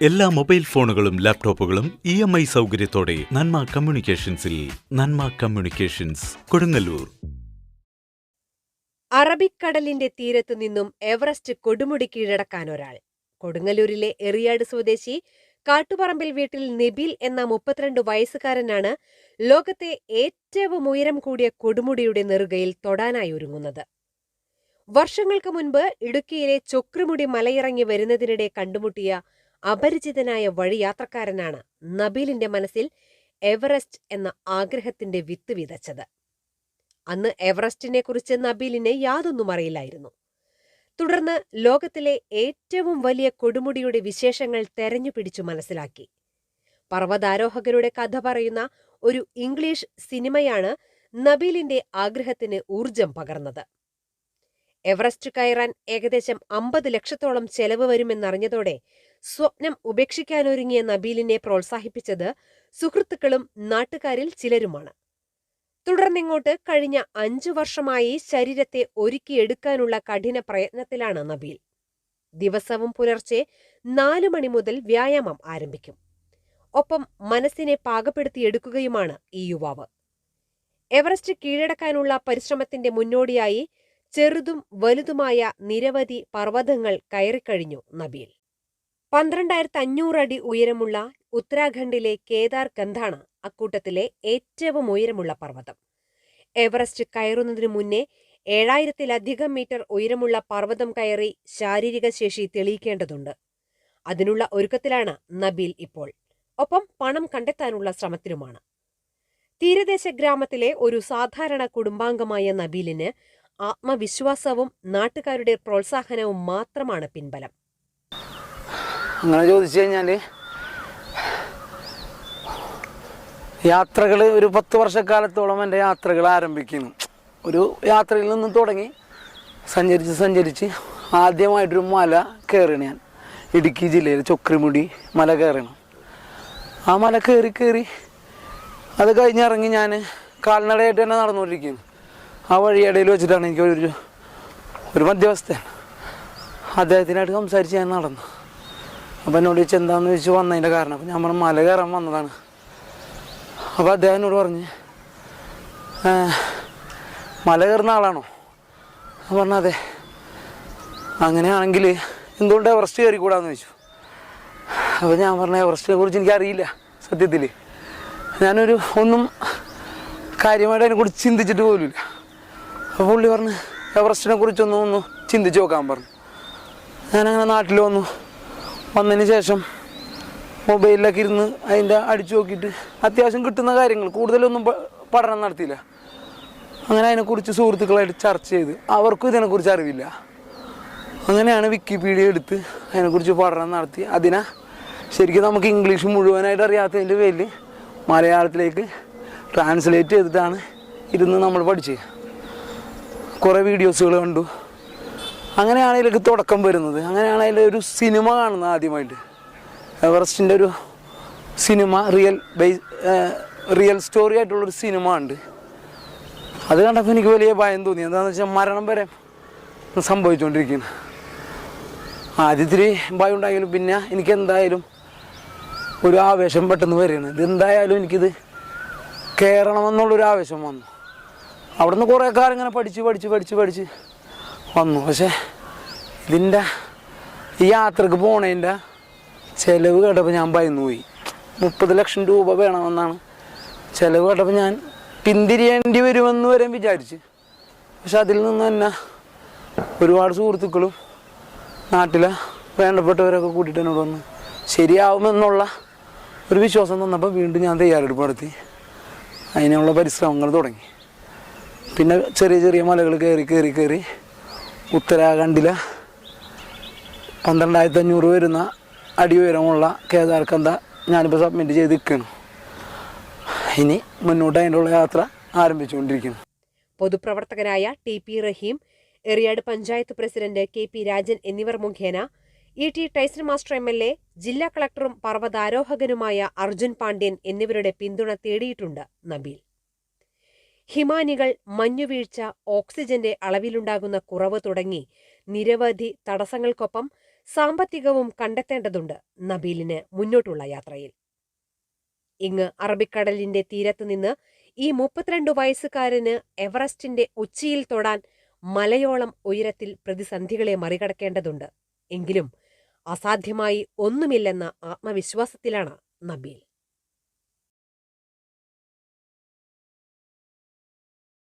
എല്ലാ മൊബൈൽ ഫോണുകളും ലാപ്ടോപ്പുകളും ഇ എം ഐ സൗകര്യത്തോടെ നന്മ കമ്മ്യൂണിക്കേഷൻസിൽ നന്മ കമ്മ്യൂണിക്കേഷൻസ് കൊടുങ്ങല്ലൂർ. അറബിക്കടലിന്റെ തീരത്തു നിന്നും എവറസ്റ്റ് കൊടുമുടി കീഴടക്കാൻ ഒരാൾ. കൊടുങ്ങല്ലൂരിലെ എറിയാട് സ്വദേശി കാട്ടുപറമ്പിൽ വീട്ടിൽ നിബിൽ എന്ന മുപ്പത്തിരണ്ട് വയസ്സുകാരനാണ് ലോകത്തെ ഏറ്റവും ഉയരം കൂടിയ കൊടുമുടിയുടെ നെറുകയിൽ തൊടാനായി ഒരുങ്ങുന്നത്. വർഷങ്ങൾക്ക് മുൻപ് ഇടുക്കിയിലെ ചൊക്രുമുടി മലയിറങ്ങി വരുന്നതിനിടെ കണ്ടുമുട്ടിയ അപരിചിതനായ വഴിയാത്രക്കാരനാണ് നബീലിന്റെ മനസ്സിൽ എവറസ്റ്റ് എന്ന ആഗ്രഹത്തിന്റെ വിത്ത് വിതച്ചത്. അന്ന് എവറസ്റ്റിനെ കുറിച്ച് നബീലിന് യാതൊന്നും അറിയില്ലായിരുന്നു. തുടർന്ന് ലോകത്തിലെ ഏറ്റവും വലിയ കൊടുമുടിയുടെ വിശേഷങ്ങൾ തെരഞ്ഞുപിടിച്ചു മനസ്സിലാക്കി. പർവതാരോഹകരുടെ കഥ പറയുന്ന ഒരു ഇംഗ്ലീഷ് സിനിമയാണ് നബീലിന്റെ ആഗ്രഹത്തിന് ഊർജം പകർന്നത്. എവറസ്റ്റ് കയറാൻ ഏകദേശം അമ്പത് ലക്ഷത്തോളം ചെലവ് വരുമെന്നറിഞ്ഞതോടെ സ്വപ്നം ഉപേക്ഷിക്കാനൊരുങ്ങിയ നബീലിനെ പ്രോത്സാഹിപ്പിച്ചത് സുഹൃത്തുക്കളും നാട്ടുകാരിൽ ചിലരുമാണ്. തുടർന്നിങ്ങോട്ട് കഴിഞ്ഞ അഞ്ചു വർഷമായി ശരീരത്തെ ഒരുക്കിയെടുക്കാനുള്ള കഠിന പ്രയത്നത്തിലാണ് നബീൽ. ദിവസവും പുലർച്ചെ നാലു മണി മുതൽ വ്യായാമം ആരംഭിക്കും. ഒപ്പം മനസ്സിനെ പാകപ്പെടുത്തിയെടുക്കുകയുമാണ് ഈ യുവാവ്. എവറസ്റ്റ് കീഴടക്കാനുള്ള പരിശ്രമത്തിന്റെ മുന്നോടിയായി ചെറുതും വലുതുമായ നിരവധി പർവതങ്ങൾ കയറിക്കഴിഞ്ഞു നബീൽ. പന്ത്രണ്ടായിരത്തി അഞ്ഞൂറ് അടി ഉയരമുള്ള ഉത്തരാഖണ്ഡിലെ കേദാർ ഗന്ധാണ് അക്കൂട്ടത്തിലെ ഏറ്റവും ഉയരമുള്ള പർവതം. എവറസ്റ്റ് കയറുന്നതിനു മുന്നേ ഏഴായിരത്തിലധികം മീറ്റർ ഉയരമുള്ള പർവതം കയറി ശാരീരിക ശേഷി തെളിയിക്കേണ്ടതുണ്ട്. അതിനുള്ള ഒരുക്കത്തിലാണ് നബീൽ ഇപ്പോൾ. ഒപ്പം പണം കണ്ടെത്താനുള്ള ശ്രമത്തിലുമാണ്. തീരദേശ ഗ്രാമത്തിലെ ഒരു സാധാരണ കുടുംബാംഗമായ നബീലിന് ആത്മവിശ്വാസവും നാട്ടുകാരുടെ പ്രോത്സാഹനവും മാത്രമാണ് പിൻബലം. അങ്ങനെ ചോദിച്ചു കഴിഞ്ഞാൽ യാത്രകൾ ഒരു പത്ത് വർഷക്കാലത്തോളം എന്റെ യാത്രകൾ ആരംഭിക്കുന്നു. ഒരു യാത്രയിൽ നിന്ന് തുടങ്ങി സഞ്ചരിച്ച് സഞ്ചരിച്ച് ആദ്യമായിട്ടൊരു മല കയറിയാണ് ഞാൻ. ഇടുക്കി ജില്ലയിൽ ചൊക്രിമുടി മല കയറണം ആ മല കയറി കയറി അത് കഴിഞ്ഞിറങ്ങി ഞാൻ കാൽനടയായിട്ട് തന്നെ നടന്നുകൊണ്ടിരിക്കുന്നു. ആ വഴിയിടയിൽ വെച്ചിട്ടാണ് എനിക്ക് ഒരു ഒരു മധ്യവസ്ഥയാണ്. അദ്ദേഹത്തിനായിട്ട് സംസാരിച്ച് ഞാൻ നടന്നു. അപ്പം എന്നോട് ചോദിച്ചു എന്താണെന്ന് ചോദിച്ചു വന്നതിന്റെ കാരണം. അപ്പം ഞാൻ പറഞ്ഞു മല കയറാൻ വന്നതാണ്. അപ്പോൾ അദ്ദേഹം എന്നോട് പറഞ്ഞ് മല കയറുന്ന ആളാണോ? ഞാൻ പറഞ്ഞു അതെ. അങ്ങനെയാണെങ്കിൽ എന്തുകൊണ്ട് എവറസ്റ്റ് കയറിക്കൂടാന്ന് ചോദിച്ചു. അപ്പോൾ ഞാൻ പറഞ്ഞ എവറസ്റ്റിനെ കുറിച്ച് എനിക്കറിയില്ല സത്യത്തിൽ ഞാനൊരു ഒന്നും കാര്യമായിട്ട് അതിനെക്കുറിച്ച് ചിന്തിച്ചിട്ട് പോലുമില്ല. അപ്പോൾ പുള്ളി പറഞ്ഞ് എവറസ്റ്റിനെ കുറിച്ചൊന്നും ഒന്ന് ചിന്തിച്ച് നോക്കാൻ പറഞ്ഞു. ഞാനങ്ങനെ നാട്ടിൽ വന്നു. വന്നതിന് ശേഷം മൊബൈലിലൊക്കെ ഇരുന്ന് അതിന്റെ അടിച്ചു നോക്കിയിട്ട് അത്യാവശ്യം കിട്ടുന്ന കാര്യങ്ങൾ കൂടുതലൊന്നും പഠനം നടത്തിയില്ല. അങ്ങനെ അതിനെക്കുറിച്ച് സുഹൃത്തുക്കളായിട്ട് ചർച്ച ചെയ്ത് അവർക്കും ഇതിനെക്കുറിച്ച് അറിവില്ല. അങ്ങനെയാണ് വിക്കിപീഡിയ എടുത്ത് അതിനെക്കുറിച്ച് പഠനം നടത്തി. അതിനെ ശരിക്കും നമുക്ക് ഇംഗ്ലീഷ് മുഴുവനായിട്ട് അറിയാത്തതിന്റെ പേരിൽ മലയാളത്തിലേക്ക് ട്രാൻസ്ലേറ്റ് ചെയ്തിട്ടാണ് ഇരുന്ന് നമ്മൾ പഠിച്ചത്. കുറേ വീഡിയോസുകൾ കണ്ടു. അങ്ങനെയാണ് ഇതിലേക്ക് തുടക്കം വരുന്നത്. അങ്ങനെയാണ് അതിൽ ഒരു സിനിമ കാണുന്നത് ആദ്യമായിട്ട്. എവറസ്റ്റിന്റെ ഒരു cinema real base real story ആയിട്ടുള്ളൊരു സിനിമ ഉണ്ട് അത് കണ്ടപ്പോൾ എനിക്ക് വലിയ ഭയം തോന്നി. എന്താണെന്ന് വെച്ചാൽ മരണം വരെ സംഭവിച്ചുകൊണ്ടിരിക്കുന്നു ആദ്യത്തിരി ഭയം ഉണ്ടായെങ്കിലും പിന്നെ എനിക്ക് എന്തായാലും ഒരു ആവേശം പെട്ടെന്ന് വരികയാണ്. ഇത് എന്തായാലും എനിക്കിത് കയറണമെന്നുള്ളൊരു ആവേശം വന്നു. അവിടെ നിന്ന് കുറേ കാലം ഇങ്ങനെ പഠിച്ച് പഠിച്ച് പഠിച്ച് പഠിച്ച് വന്നു. പക്ഷേ ഇതിന്റെ ഈ യാത്രയ്ക്ക് പോണതിന്റെ ചിലവ് കേട്ടപ്പോൾ ഞാൻ ഭയന്നു പോയി മുപ്പത് ലക്ഷം രൂപ വേണമെന്നാണ്. ചിലവ് കേട്ടപ്പോൾ ഞാൻ പിന്തിരിയേണ്ടി വരുമെന്ന് വരെ വിചാരിച്ച്. പക്ഷെ അതിൽ നിന്ന് തന്നെ ഒരുപാട് സുഹൃത്തുക്കളും നാട്ടിലെ വേണ്ടപ്പെട്ടവരൊക്കെ കൂട്ടിയിട്ട് എന്നോട് വന്ന് ശരിയാവുമെന്നുള്ള ഒരു വിശ്വാസം തന്നപ്പോൾ വീണ്ടും ഞാൻ തയ്യാറെടുപ്പ് നടത്തി. അതിനുള്ള പരിശ്രമങ്ങൾ തുടങ്ങി. പിന്നെ ചെറിയ ചെറിയ മലകൾ കയറി കയറി കയറി ഉത്തരാഖണ്ഡിലെ പന്ത്രണ്ടായിരത്തി അഞ്ഞൂറ് വരുന്ന അടി ഉയരമുള്ള കേദാർക്കന്ത ഞാനിപ്പോൾ സബ്മിറ്റ് ചെയ്ത് നിൽക്കുന്നു. ഇനി മുന്നോട്ട് അതിന്റെ യാത്ര ആരംഭിച്ചുകൊണ്ടിരിക്കുന്നു. പൊതുപ്രവർത്തകനായ T P Rahim Eriyad panchayat president K P Rajan എന്നിവർ മുഖേന E T Taison master M L A ജില്ലാ കളക്ടറും പർവതാരോഹകനുമായ അർജുൻ പാണ്ഡ്യൻ എന്നിവരുടെ പിന്തുണ തേടിയിട്ടുണ്ട് നബീൽ. ഹിമാനികൾ മഞ്ഞുവീഴ്ച ഓക്സിജന്റെ അളവിലുണ്ടാകുന്ന കുറവ് തുടങ്ങി നിരവധി തടസ്സങ്ങൾക്കൊപ്പം സാമ്പത്തികവും കണ്ടെത്തേണ്ടതുണ്ട് നബീലിന് മുന്നോട്ടുള്ള യാത്രയിൽ. ഇങ്ങ് അറബിക്കടലിന്റെ തീരത്ത് നിന്ന് ഈ മുപ്പത്തിരണ്ട് വയസ്സുകാരന് എവറസ്റ്റിന്റെ ഉച്ചിയിൽ തൊടാൻ മലയോളം ഉയരത്തിൽ പ്രതിസന്ധികളെ മറികടക്കേണ്ടതുണ്ട്. എങ്കിലും അസാധ്യമായി ഒന്നുമില്ലെന്ന ആത്മവിശ്വാസത്തിലാണ് നബീൽ.